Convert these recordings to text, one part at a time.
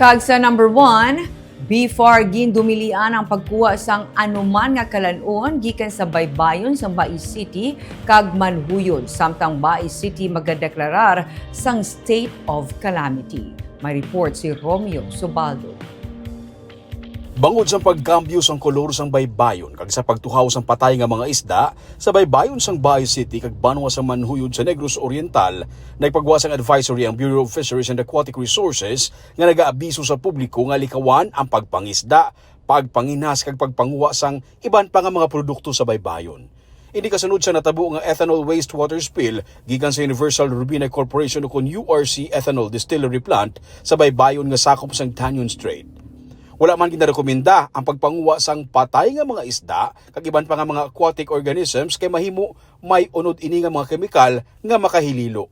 Kag sa number one, before gindumilian ang pagkuha sang anuman nga kalanon gikan sa baybayon sa Bai City kag manhuyod samtang Bai City magadeklarar sang state of calamity. May report si Romeo Subaldo. Bangod sa pagkambyo sang kolor sang baybayon kag sa pagtuhaw sang patay nga mga isda sa baybayon sang Baay City kag banwa sa manhuyod sa Negros Oriental nagpagwa sang advisory ang Bureau of Fisheries and Aquatic Resources nga nagaabiso sa publiko nga likawan ang pagpangisda, pagpanginas kag pagpanguwa sang iban pa nga mga produkto sa baybayon. Hindi kasunod sa natabo nga ethanol wastewater spill gikan sa Universal Rubina Corporation o URC Ethanol Distillery Plant sa baybayon nga sakop sang Tanyon Strait. Wala man ginarekomenda ang pagpanguwa sang patay nga mga isda kag iban pa nga mga aquatic organisms kay mahimo may unod ini nga mga kemikal nga makahililo.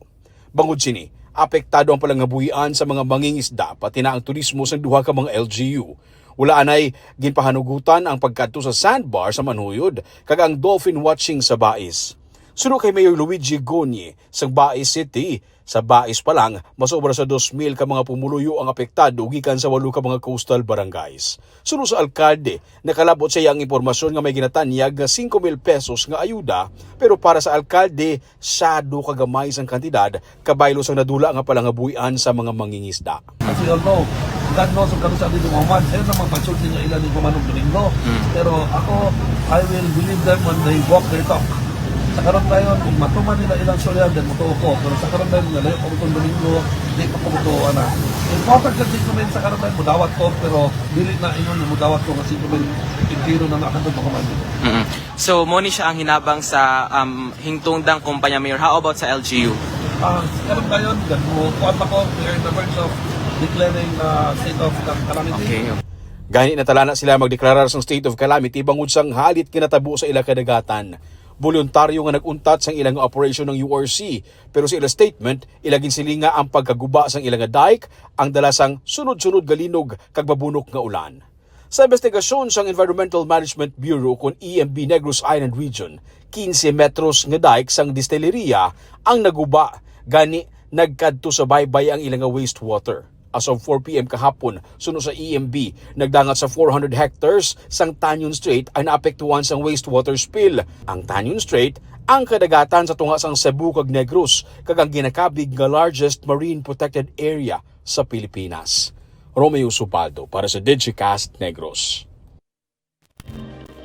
Bangod sini, apektado ang palangabuhian sa mga mangingisda pati na ang turismo sa duha ka mga LGU. Wala anay ginpahanugutan ang pagkadto sa sandbar sa Manhuyod kag ang dolphin watching sa Bais. Suno kay Mayor Luigi Gonye sa Bais City. Sa Bais pa lang, masobra sa 2,000 ka mga pumuluyo ang apektado gikan sa walo ka mga coastal barangays. Suno sa alkalde, nakalabot sa iyang impormasyon nga may ginatanyag nga 5,000 pesos nga ayuda, pero para sa alkalde, sado kagamay sang kantidad, kabaylo sang nadula nga palangabuhian sa mga mangingisda. Kasi although, God knows kung kano sa atin Muhammad, ayun naman pagsulti nga ilan yung kumanong domingo. Pero ako, I will believe them when they walk their talk. Sa karon tayo, kung matuman nila ilang solyan, then mutuo ko. Pero sa karon tayo, nga layo ko domingo, di pa ko mutuo na. Important ka si Kumin sa karon tayo, mudawat ko, pero dili na ingon na mudawat ko kasi Kumin, intiro na nakandod mo kumanong. Mm-mm. So, mo ni siya ang hinabang sa um, hingtungdang kumpanya mayor. How about sa LGU? Ah, sa karon tayo, gan mo, kuwan pa ko, are in the verge of declaring uh, state of calamity. Okay. Gani natala na sila magdeklarar sang state of calamity bangod sang halit kinatabo sa ila kadagatan. Voluntaryo nga naguntat sang ilang operation ng URC pero sa ilang statement ilagin silinga ang pagkaguba sang ilang dike ang dala sang sunod-sunod galinog kag mabunok nga ulan. Sa investigasyon sang Environmental Management Bureau kung EMB Negros Island Region, 15 metros nga dike sang distilleria ang naguba gani nagkadto sa baybay ang ilang wastewater. As of 4 p.m. kahapon, suno sa EMB, nagdangat sa 400 hectares sang Tanyon Strait ang naapektuhan sang wastewater spill. Ang Tanyon Strait ang kadagatan sa tunga sang Cebu kag Negros kag ang ginakabig nga largest marine protected area sa Pilipinas. Romeo Supaldo para sa Digicast Negros.